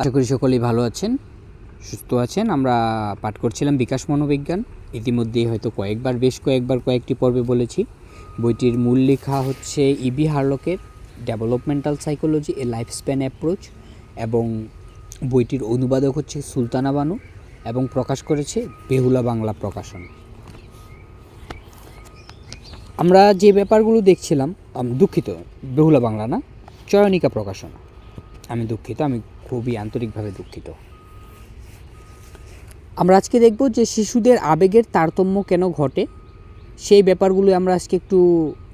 আশা করি সকলেই ভালো আছেন, সুস্থ আছেন। আমরা পাঠ করছিলাম বিকাশ মনোবিজ্ঞান। ইতিমধ্যেই হয়তো কয়েকবার, বেশ কয়েকবার কয়েকটি পর্বে বলেছি। বইটির মূল লেখা হচ্ছে EB হার্লকের developmental psychology a life span approach এবং বইটির অনুবাদক হচ্ছে সুলতানা বানু এবং প্রকাশ করেছে বেহুলা বাংলা প্রকাশন। আমরা যে ব্যাপারগুলো দেখছিলাম দুঃখিত, বেহুলা বাংলা না, চয়নিকা প্রকাশন। আমি দুঃখিত, আমি খুবই আন্তরিকভাবে দুঃখিত। আমরা আজকে দেখব যে শিশুদের আবেগের তারতম্য কেন ঘটে। সেই ব্যাপারগুলো আমরা আজকে একটু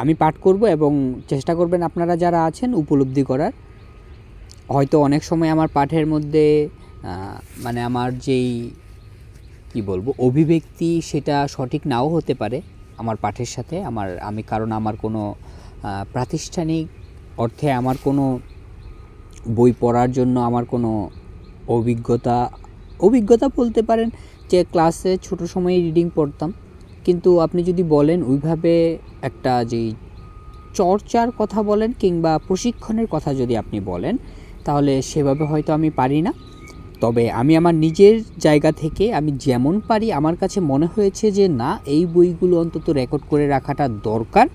আমি পাঠ করব এবং চেষ্টা করবেন আপনারা যারা আছেন উপলব্ধি করার। হয়তো অনেক সময় আমার পাঠের মধ্যে মানে আমার যেই, কি বলব, অভিব্যক্তি সেটা সঠিক নাও হতে পারে আমার পাঠের সাথে। আমার, আমি, কারণ আমার কোনো প্রাতিষ্ঠানিক অর্থে আমার কোনো বই পড়ার জন্য আমার কোনো অভিজ্ঞতা অভিজ্ঞতা বলতে পারেন যে ক্লাসে ছোট সময়ে রিডিং পড়তাম। কিন্তু আপনি যদি বলেন ওইভাবে একটা যেই চর্চার কথা বলেন কিংবা প্রশিক্ষণের কথা যদি আপনি বলেন, তাহলে সেভাবে হয়তো আমি পারি না। তবে আমি আমার নিজের জায়গা থেকে আমি যেমন পারি, আমার কাছে মনে হয়েছে যে না, এই বইগুলো অন্তত রেকর্ড করে রাখাটা দরকার।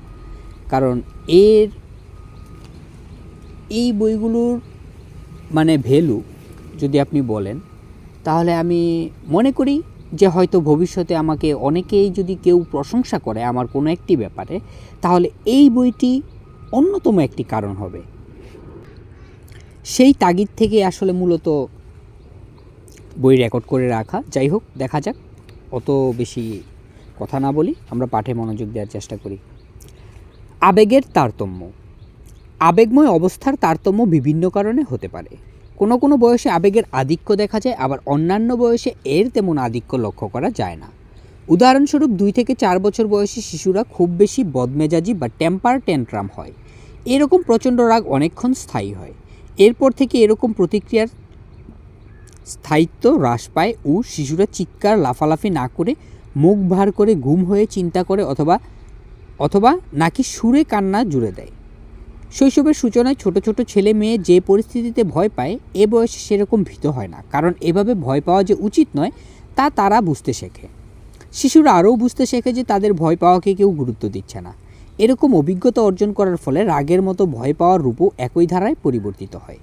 কারণ এর, এই বইগুলোর মানে ভ্যালু যদি আপনি বলেন, তাহলে আমি মনে করি যে হয়তো ভবিষ্যতে আমাকে অনেকেই যদি কেউ প্রশংসা করে আমার কোনো একটি ব্যাপারে, তাহলে এই বইটি অন্যতম একটি কারণ হবে। সেই তাগিদ থেকে আসলে মূলত বই রেকর্ড করে রাখা। যাই হোক, দেখা যাক, অত বেশি কথা না বলি, আমরা পাঠে মনোযোগ দেওয়ার চেষ্টা করি। আবেগের তারতম্য। আবেগময় অবস্থার তারতম্য বিভিন্ন কারণে হতে পারে। কোনো কোনো বয়সে আবেগের আধিক্য দেখা যায়, আবার অন্যান্য বয়সে এর তেমন আধিক্য লক্ষ্য করা যায় না। উদাহরণস্বরূপ দুই থেকে চার বছর বয়সী শিশুরা খুব বেশি বদমেজাজি বা টেম্পার ট্যান্ট্রাম হয়। এরকম প্রচণ্ড রাগ অনেকক্ষণ স্থায়ী হয়। এরপর থেকে এরকম প্রতিক্রিয়ার স্থায়িত্ব হ্রাস পায় ও শিশুরা চিৎকার, লাফালাফি না করে মুখ ভার করে, ঘুম হয়ে চিন্তা করে অথবা অথবা নাকি সুরে কান্না জুড়ে দেয়। শৈশবের সূচনায় ছোট ছোট ছেলে মেয়ে যে পরিস্থিতিতে ভয় পায়, এ বয়সে সেরকম ভীত হয় না। কারণ এভাবে ভয় পাওয়া যে উচিত নয়, তা তারা বুঝতে শেখে। শিশুরা আরও বুঝতে শেখে যে তাদের ভয় পাওয়াকে কেউ গুরুত্ব দিচ্ছে না। এরকম অভিজ্ঞতা অর্জন করার ফলে রাগের মতো ভয় পাওয়ার রূপও একই ধারায় পরিবর্তিত হয়।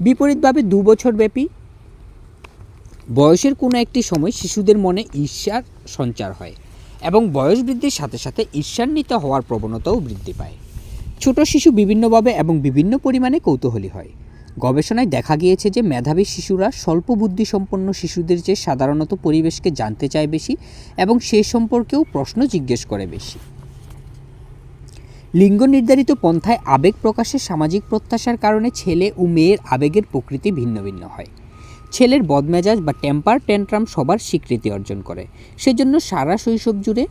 বিপরীতভাবে দু বছর ব্যাপী বয়সের কোনো একটি সময় শিশুদের মনে ঈর্ষার সঞ্চার হয় এবং বয়স বৃদ্ধির সাথে সাথে ঈর্ষান্বিত হওয়ার প্রবণতাও বৃদ্ধি পায়। ছোট শিশু বিভিন্নভাবে এবং বিভিন্ন পরিমাণে কৌতূহলী হয়। গবেষণায় দেখা গিয়েছে যে মেধাবী শিশুরা স্বল্প বুদ্ধিসম্পন্ন শিশুদের চেয়ে সাধারণত পরিবেশকে জানতে চায় বেশি এবং সে সম্পর্কেও প্রশ্ন জিজ্ঞেস করে বেশি। লিঙ্গ নির্ধারিত পন্থায় আবেগ প্রকাশের সামাজিক প্রত্যাশার কারণে ছেলে ও মেয়ের আবেগের প্রকৃতি ভিন্ন ভিন্ন হয়। ছেলের বদমেজাজ বা টেম্পার ট্যান্ট্রাম সবার স্বীকৃতি অর্জন করে। সেজন্য সারা শৈশব জুড়ে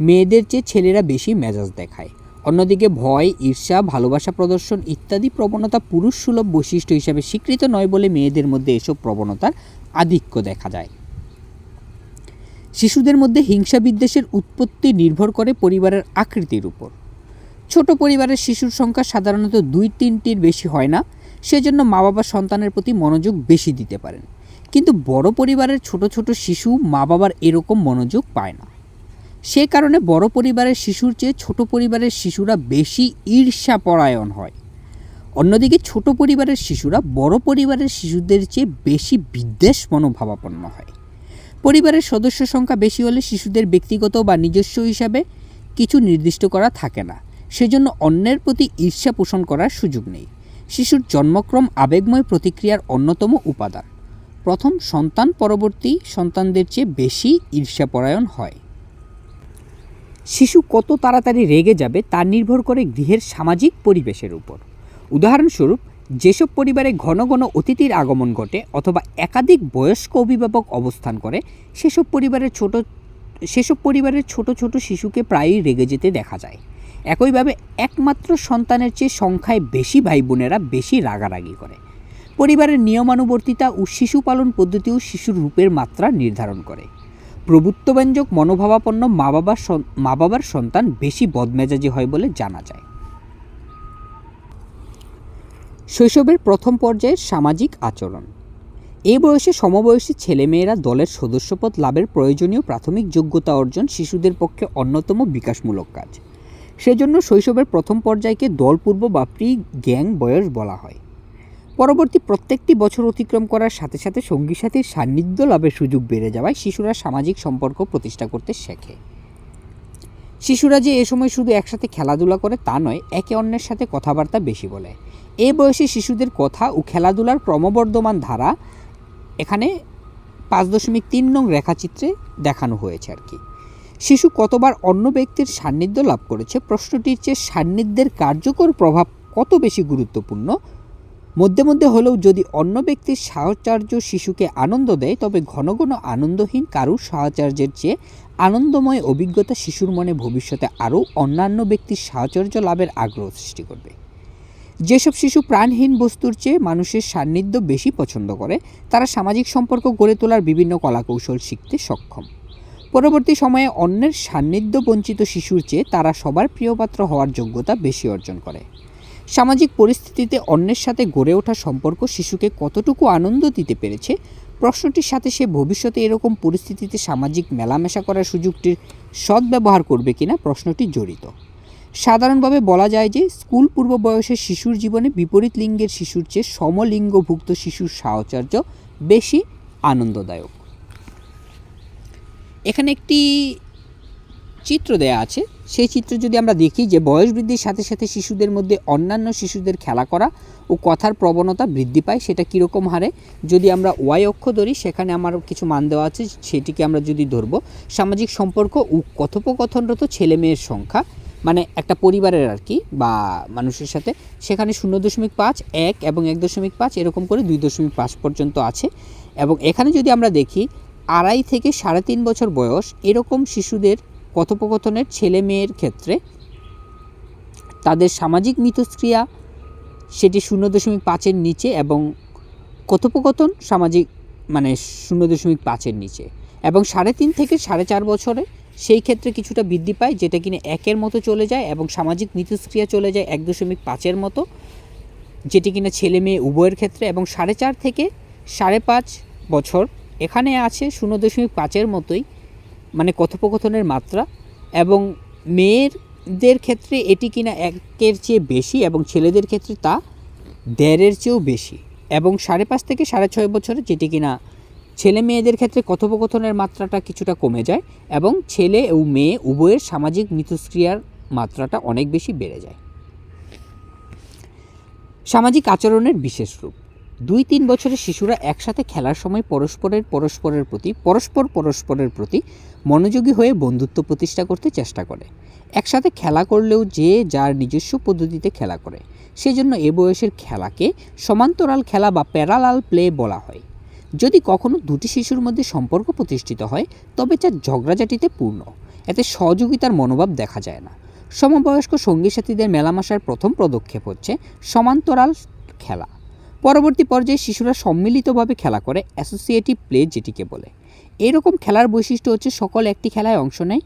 মেয়েদের চেয়ে ছেলেরা বেশি মেজাজ দেখায়। অন্যদিকে ভয়, ঈর্ষা, ভালোবাসা প্রদর্শন ইত্যাদি প্রবণতা পুরুষ সুলভ বৈশিষ্ট্য হিসাবে স্বীকৃত নয় বলে মেয়েদের মধ্যে এসব প্রবণতার আধিক্য দেখা যায়। শিশুদের মধ্যে হিংসা বিদ্বেষের উৎপত্তি নির্ভর করে পরিবারের আকৃতির উপর। ছোট পরিবারের শিশুর সংখ্যা সাধারণত দুই তিনটির বেশি হয় না, সেজন্য মা বাবা সন্তানের প্রতি মনোযোগ বেশি দিতে পারেন। কিন্তু বড় পরিবারের ছোট ছোট শিশু মা বাবার এরকম মনোযোগ পায় না। সে কারণে বড় পরিবারের শিশুর চেয়ে ছোট পরিবারের শিশুরা বেশি ঈর্ষাপরায়ণ হয়। অন্যদিকে ছোট পরিবারের শিশুরা বড় পরিবারের শিশুদের চেয়ে বেশি বিদ্বেষ মনোভাবাপন্ন হয়। পরিবারের সদস্য সংখ্যা বেশি হলে শিশুদের ব্যক্তিগত বা নিজস্ব হিসাবে কিছু নির্দিষ্ট করা থাকে না। সেজন্য অন্যের প্রতি ঈর্ষা পোষণ করার সুযোগ নেই। শিশুর জন্মক্রম আবেগময় প্রতিক্রিয়ার অন্যতম উপাদান। প্রথম সন্তান পরবর্তী সন্তানদের চেয়ে বেশি ঈর্ষাপরায়ণ হয়। শিশু কত তাড়াতাড়ি রেগে যাবে তা নির্ভর করে গৃহের সামাজিক পরিবেশের উপর। উদাহরণস্বরূপ, যেসব পরিবারে ঘন ঘন অতিথির আগমন ঘটে অথবা একাধিক বয়স্ক অভিভাবক অবস্থান করে, সেসব পরিবারের ছোট, সেসব পরিবারের ছোট ছোট শিশুকে প্রায়ই রেগে যেতে দেখা যায়। একইভাবে একমাত্র সন্তানের চেয়ে সংখ্যায় বেশি ভাই বোনেরা বেশি রাগারাগি করে। পরিবারের নিয়মানুবর্তিতা ও শিশু পালন পদ্ধতিও শিশুর রূপের মাত্রা নির্ধারণ করে। প্রভুত্বব্যঞ্জক মনোভাবাপন্ন মা বাবার মা বাবার সন্তান বেশি বদমেজাজি হয় বলে জানা যায়। শৈশবের প্রথম পর্যায়ের সামাজিক আচরণ। এই বয়সে সমবয়সী ছেলেমেয়েরা দলের সদস্যপদ লাভের প্রয়োজনীয় প্রাথমিক যোগ্যতা অর্জন শিশুদের পক্ষে অন্যতম বিকাশমূলক কাজ। সেজন্য শৈশবের প্রথম পর্যায়কে দলপূর্ব বা প্রি গ্যাং বয়স বলা হয়। পরবর্তী প্রত্যেকটি বছর অতিক্রম করার সাথে সাথে সঙ্গী সাথীর সান্নিধ্য লাভের সুযোগ বেড়ে যাওয়ায় শিশুরা সামাজিক সম্পর্ক প্রতিষ্ঠা করতে শেখে। শিশুরা যে এ সময় শুধু একসাথে খেলাধুলা করে তা নয়, একে অন্যের সাথে কথাবার্তা বেশি বলে। এ বয়সে শিশুদের কথা ও খেলাধুলার ক্রমবর্ধমান ধারা এখানে পাঁচ দশমিক তিন নং রেখাচিত্রে দেখানো হয়েছে আর কি। শিশু কতবার অন্য ব্যক্তির সান্নিধ্য লাভ করেছে প্রশ্নটির চেয়ে সান্নিধ্যের কার্যকর প্রভাব কত বেশি গুরুত্বপূর্ণ মধ্যে মধ্যে হলেও যদি অন্য ব্যক্তির সাহচর্য শিশুকে আনন্দ দেয়, তবে ঘন ঘন আনন্দহীন কারুর সাহচর্যের চেয়ে আনন্দময় অভিজ্ঞতা শিশুর মনে ভবিষ্যতে আরও অন্যান্য ব্যক্তির সাহচর্য লাভের আগ্রহ সৃষ্টি করবে। যেসব শিশু প্রাণহীন বস্তুর চেয়ে মানুষের সান্নিধ্য বেশি পছন্দ করে, তারা সামাজিক সম্পর্ক গড়ে তোলার বিভিন্ন কলাকৌশল শিখতে সক্ষম। পরবর্তী সময়ে অন্যের সান্নিধ্য বঞ্চিত শিশুর চেয়ে তারা সবার প্রিয়পাত্র হওয়ার যোগ্যতা বেশি অর্জন করে। সামাজিক পরিস্থিতিতে অন্যের সাথে গড়ে ওঠা সম্পর্ক শিশুকে কতটুকু আনন্দ দিতে পেরেছে? প্রশ্নটির সাথে সে ভবিষ্যতে এরকম পরিস্থিতিতে সামাজিক মেলামেশা করার সুযোগটির সদ্ব্যবহার করবে কিনা প্রশ্নটি জড়িত। সাধারণভাবে বলা যায় যে, স্কুল পূর্ব বয়সের শিশুর জীবনে বিপরীত লিঙ্গের শিশুর চেয়ে সমলিঙ্গভুক্ত শিশুর সাহচর্য বেশি আনন্দদায়ক। এখানে একটি চিত্র দেয়া আছে, সেই চিত্র যদি আমরা দেখি যে বয়স বৃদ্ধির সাথে সাথে শিশুদের মধ্যে অন্যান্য শিশুদের খেলা করা ও কথার প্রবণতা বৃদ্ধি পায়, সেটা কীরকম হারে? যদি আমরা ওয়াই অক্ষ ধরি, সেখানে আমার কিছু মান দেওয়া আছে, সেটিকে আমরা যদি ধরব, সামাজিক সম্পর্ক ও কথোপকথনরত ছেলে মেয়ের সংখ্যা মানে একটা পরিবারের আর কি, বা মানুষের সাথে, সেখানে শূন্য দশমিক পাঁচ, এক এবং এক দশমিক পাঁচ, এরকম করে দুই দশমিক পাঁচ পর্যন্ত আছে। এবং এখানে যদি আমরা দেখি, আড়াই থেকে সাড়ে তিন বছর বয়স, এরকম শিশুদের কথোপকথনের ছেলে মেয়ের ক্ষেত্রে তাদের সামাজিক মিথস্ক্রিয়া সেটি শূন্য দশমিক পাঁচের নিচে এবং কথোপকথন সামাজিক মানে শূন্য দশমিক পাঁচের নিচে এবং সাড়ে তিন থেকে সাড়ে চার বছরে সেই ক্ষেত্রে কিছুটা বৃদ্ধি পায় যেটা কিনা একের মতো চলে যায় এবং সামাজিক মিথস্ক্রিয়া চলে যায় এক দশমিক পাঁচের মতো, যেটি কিনা ছেলে মেয়ে উভয়ের ক্ষেত্রে এবং সাড়ে চার থেকে সাড়ে পাঁচ বছর এখানে আছে শূন্য দশমিক পাঁচের মতোই মানে কথোপকথনের মাত্রা এবং মেয়েদের ক্ষেত্রে এটি কিনা একের চেয়ে বেশি এবং ছেলেদের ক্ষেত্রে তা দেড়ের চেয়েও বেশি এবং সাড়ে পাঁচ থেকে সাড়ে ছয় বছরে যেটি কিনা ছেলে মেয়েদের ক্ষেত্রে কথোপকথনের মাত্রাটা কিছুটা কমে যায় এবং ছেলে ও মেয়ে উভয়ের সামাজিক মিথস্ক্রিয়ার মাত্রাটা অনেক বেশি বেড়ে যায়। সামাজিক আচরণের বিশেষ রূপ। দুই তিন বছরের শিশুরা একসাথে খেলার সময় পরস্পরের পরস্পরের প্রতি, পরস্পর পরস্পরের প্রতি মনোযোগী হয়ে বন্ধুত্ব প্রতিষ্ঠা করতে চেষ্টা করে। একসাথে খেলা করলেও যে যার নিজস্ব পদ্ধতিতে খেলা করে, সেজন্য এ বয়সের খেলাকে সমান্তরাল খেলা বা প্যারালাল প্লে বলা হয়। যদি কখনো দুটি শিশুর মধ্যে সম্পর্ক প্রতিষ্ঠিত হয়, তবে যা ঝগড়াঝাটিতে পূর্ণ। এতে সহযোগিতার মনোভাব দেখা যায় না। সমবয়স্ক সঙ্গী সাথীদের মেলামেশার প্রথম পদক্ষেপ হচ্ছে সমান্তরাল খেলা। পরবর্তী পর্যায়ে শিশুরা সম্মিলিতভাবে খেলা করে অ্যাসোসিয়েটিভ প্লে যেটিকে বলে। এরকম খেলার বৈশিষ্ট্য হচ্ছে সকল একটি খেলায় অংশ নেয়।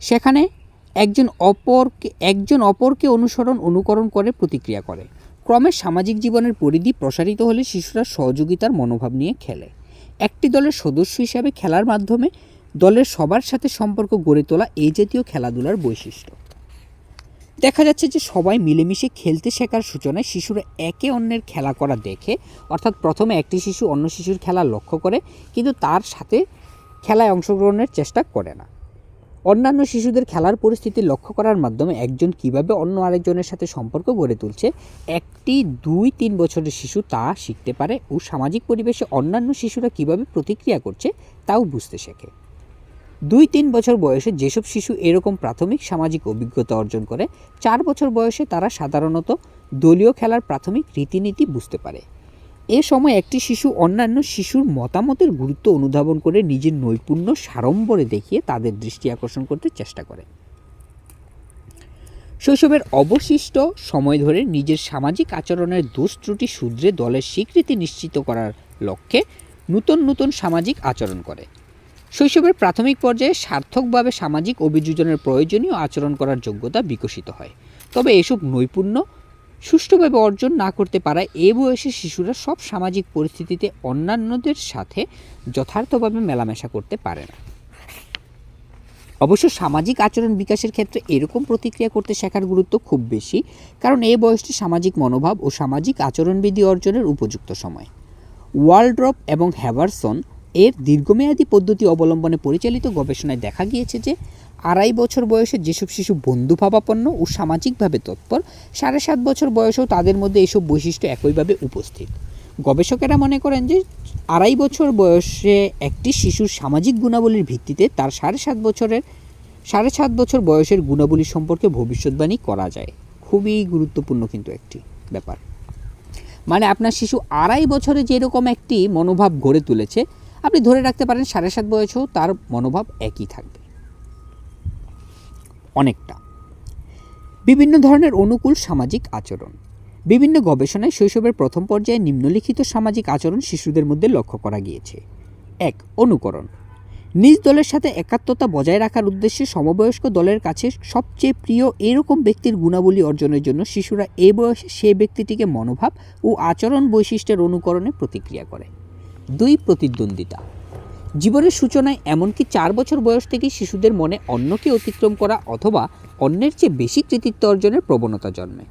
সেখানে একজন অপরকে একজন অপরকে অনুসরণ, অনুকরণ করে, প্রতিক্রিয়া করে। ক্রমে সামাজিক জীবনের পরিধি প্রসারিত হলে শিশুরা সহযোগিতার মনোভাব নিয়ে খেলে। একটি দলের সদস্য হিসাবে খেলার মাধ্যমে দলের সবার সাথে সম্পর্ক গড়ে তোলা এই জাতীয় খেলাধুলার বৈশিষ্ট্য। দেখা যাচ্ছে যে সবাই মিলেমিশে খেলতে শেখার সূচনায় শিশুরা একে অন্যের খেলা করা দেখে, অর্থাৎ প্রথমে একটি শিশু অন্য শিশুর খেলা লক্ষ্য করে, কিন্তু তার সাথে খেলায় অংশগ্রহণের চেষ্টা করে না। অন্যান্য শিশুদের খেলার পরিস্থিতি লক্ষ্য করার মাধ্যমে একজন কীভাবে অন্য আরেকজনের সাথে সম্পর্ক গড়ে তুলছে, একটি দুই তিন বছরের শিশু তা শিখতে পারে ও সামাজিক পরিবেশে অন্যান্য শিশুরা কীভাবে প্রতিক্রিয়া করছে, তাও বুঝতে শেখে। দুই তিন বছর বয়সে যেসব শিশু এরকম প্রাথমিক সামাজিক অভিজ্ঞতা অর্জন করে, চার বছর বয়সে তারা সাধারণত দলীয় খেলার প্রাথমিক রীতিনীতি বুঝতে পারে। এ সময় একটি শিশু অন্যান্য শিশুর মতামতের গুরুত্ব অনুধাবন করে নিজের নৈপুণ্য সাড়ম্বরে দেখিয়ে তাদের দৃষ্টি আকর্ষণ করতে চেষ্টা করে। শৈশবের অবশিষ্ট সময় ধরে নিজের সামাজিক আচরণের দোষ ত্রুটি শুধরে দলের স্বীকৃতি নিশ্চিত করার লক্ষ্যে নূতন নূতন সামাজিক আচরণ করে। শৈশবের প্রাথমিক পর্যায়ে সার্থকভাবে সামাজিক অভিযোজনের প্রয়োজনীয় আচরণ করার যোগ্যতা বিকশিত হয়। তবে এসব নৈপুণ্য সুষ্ঠুভাবে অর্জন না করতে পারায় এ বয়সে শিশুরা সব সামাজিক পরিস্থিতিতে অন্যান্যদের সাথে যথার্থভাবে মেলামেশা করতে পারে না। অবশ্য সামাজিক আচরণ বিকাশের ক্ষেত্রে এরকম প্রতিক্রিয়া করতে শেখার গুরুত্ব খুব বেশি, কারণ এই বয়সটি সামাজিক মনোভাব ও সামাজিক আচরণবিধি অর্জনের উপযুক্ত সময়। ওয়ার্ল্ড্রপ এবং হ্যাভারসন এর দীর্ঘমেয়াদী পদ্ধতি অবলম্বনে পরিচালিত গবেষণায় দেখা গিয়েছে যে আড়াই বছর বয়সে যেসব শিশু বন্ধুভাবাপন্ন ও সামাজিকভাবে তৎপর, সাড়ে সাত বছর বয়সেও তাদের মধ্যে এসব বৈশিষ্ট্য একইভাবে উপস্থিত। গবেষকেরা মনে করেন যে আড়াই বছর বয়সে একটি শিশুর সামাজিক গুণাবলীর ভিত্তিতে তার সাড়ে সাত বছরের, সাড়ে সাত বছর বয়সের গুণাবলী সম্পর্কে ভবিষ্যৎবাণী করা যায়। খুবই গুরুত্বপূর্ণ কিন্তু একটি ব্যাপার। মানে আপনার শিশু আড়াই বছরে যেরকম একটি মনোভাব গড়ে তুলেছে আপনি ধরে রাখতে পারেন সাড়ে সাত বয়সেও তার মনোভাব একই থাকবে। অনেকটা। বিভিন্ন ধরনের অনুকূল সামাজিক আচরণ। বিভিন্ন গবেষণায় শৈশবের প্রথম পর্যায়ে নিম্নলিখিত সামাজিক আচরণ শিশুদের মধ্যে লক্ষ্য করা গিয়েছে। এক, অনুকরণ। নিজ দলের সাথে একাত্মতা বজায় রাখার উদ্দেশ্যে সমবয়স্ক দলের কাছে সবচেয়ে প্রিয় এরকম ব্যক্তির গুণাবলী অর্জনের জন্য শিশুরা এ বয়সে সে ব্যক্তিটিকে মনোভাব ও আচরণ বৈশিষ্ট্যের অনুকরণে প্রতিক্রিয়া করে। দুই প্রতিদ্বন্দ্বিতা। জীবনের সূচনায় এমনকি চার বছর বয়স থেকেই শিশুদের মনে অন্যকে অতিক্রম করা অথবা অন্যের চেয়ে বেশি কৃতিত্ব অর্জনের প্রবণতা জন্মে।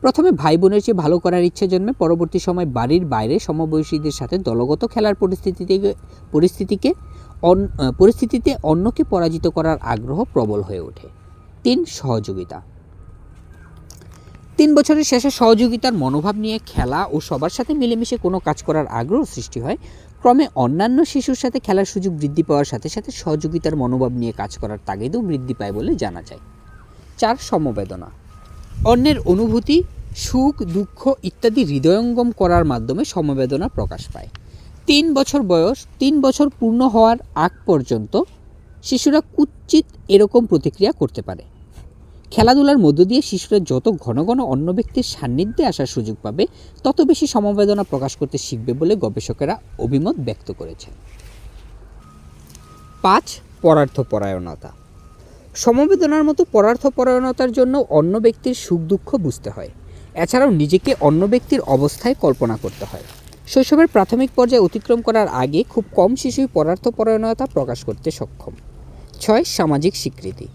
প্রথমে ভাই বোনের চেয়ে ভালো করার ইচ্ছে জন্মে, পরবর্তী সময় বাড়ির বাইরে সমবয়সীদের সাথে দলগত খেলার পরিস্থিতিতে পরিস্থিতিকে পরিস্থিতিতে অন্যকে পরাজিত করার আগ্রহ প্রবল হয়ে ওঠে। তিন, সহযোগিতা। তিন বছরের শেষে সহযোগিতার মনোভাব নিয়ে খেলা ও সবার সাথে মিলেমিশে কোনো কাজ করার আগ্রহ সৃষ্টি হয়, ক্রমে অন্যান্য শিশুর সাথে খেলার সুযোগ বৃদ্ধি পাওয়ার সাথে সাথে সহযোগিতার মনোভাব নিয়ে কাজ করার তাগিদও বৃদ্ধি পায় বলে জানা যায়। চার, সমবেদনা। অন্যের অনুভূতি, সুখ, দুঃখ ইত্যাদি হৃদয়ঙ্গম করার মাধ্যমে সমবেদনা প্রকাশ পায়। তিন বছর বয়স, তিন বছর পূর্ণ হওয়ার আগ পর্যন্ত শিশুরা কুচ্ছিত এরকম প্রতিক্রিয়া করতে পারে। খেলাধুলার মধ্য দিয়ে শিশুরা যত ঘন ঘন অন্য ব্যক্তির সান্নিধ্যে আসার সুযোগ পাবে, তত বেশি সমবেদনা প্রকাশ করতে শিখবে বলে গবেষকেরা অভিমত ব্যক্ত করেছেন। পাঁচ, পরার্থপরায়ণতা। সমবেদনার মতো পরার্থপরায়ণতার জন্য অন্য ব্যক্তির সুখ দুঃখ বুঝতে হয়। এছাড়াও নিজেকে অন্য ব্যক্তির অবস্থায় কল্পনা করতে হয়। শৈশবের প্রাথমিক পর্যায়ে অতিক্রম করার আগে খুব কম শিশুই পরার্থপরায়ণতা প্রকাশ করতে সক্ষম। ছয়, সামাজিক স্বীকৃতি।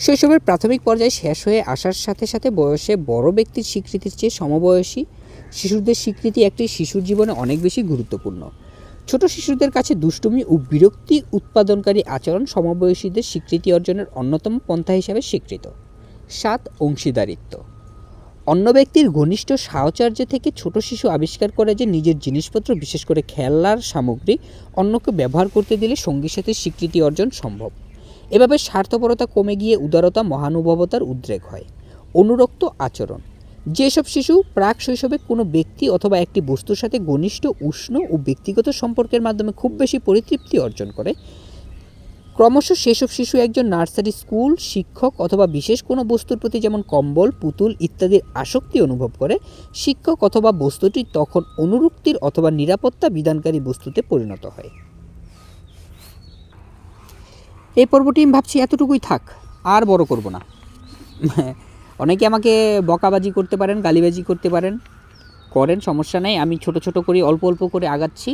শৈশবের প্রাথমিক পর্যায়ে শেষ হয়ে আসার সাথে সাথে বয়সে বড় ব্যক্তির স্বীকৃতির চেয়ে সমবয়সী শিশুদের স্বীকৃতি একটি শিশুর জীবনে অনেক বেশি গুরুত্বপূর্ণ। ছোট শিশুদের কাছে দুষ্টুমি ও বিরক্তি উৎপাদনকারী আচরণ সমবয়সীদের স্বীকৃতি অর্জনের অন্যতম পন্থা হিসাবে স্বীকৃত। সাত, অংশীদারিত্ব। অন্য ব্যক্তির ঘনিষ্ঠ সাহচর্য থেকে ছোট শিশু আবিষ্কার করে যে নিজের জিনিসপত্র, বিশেষ করে খেলার সামগ্রী, অন্যকে ব্যবহার করতে দিলে সঙ্গীর সাথে স্বীকৃতি অর্জন সম্ভব। এভাবে স্বার্থপরতা কমে গিয়ে উদারতা মহানুভবতার উদ্রেক হয়। অনুরক্ত আচরণ। যেসব শিশু প্রাক শৈশবে কোনো ব্যক্তি অথবা একটি বস্তুর সাথে ঘনিষ্ঠ, উষ্ণ ও ব্যক্তিগত সম্পর্কের মাধ্যমে খুব বেশি পরিতৃপ্তি অর্জন করে। ক্রমশ সেসব শিশু একজন নার্সারি স্কুল, শিক্ষক অথবা বিশেষ কোনো বস্তুর প্রতি যেমন কম্বল, পুতুল ইত্যাদির আসক্তি অনুভব করে। শিক্ষক অথবা বস্তুটি তখন অনুরক্তির অথবা নিরাপত্তা বিধানকারী বস্তুতে পরিণত হয়। এই পর্বটি আমি ভাবছি এতটুকুই থাক, আর বড় করব না। অনেকে আমাকে বকাবাজি করতে পারেন, গালিবাজি করতে পারেন, করেন, সমস্যা নেই। আমি ছোট ছোট করে, অল্প অল্প করে আগাচ্ছি।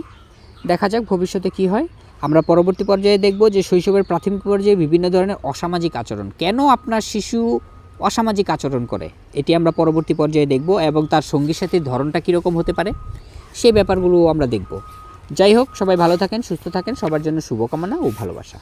দেখা যাক ভবিষ্যতে কি হয়। আমরা পরবর্তী পর্যায়ে দেখব যে শৈশবের প্রাথমিক পর্যায়ে বিভিন্ন ধরনের অসামাজিক আচরণ। কেন আপনার শিশু অসামাজিক আচরণ করে? এটি আমরা পরবর্তী পর্যায়ে দেখব এবং তার সঙ্গী সাথে ধরনটা কীরকম হতে পারে সেই ব্যাপারগুলো আমরা দেখব। যাই হোক, সবাই ভালো থাকেন, সুস্থ থাকেন, সবার জন্য শুভকামনা ও ভালোবাসা।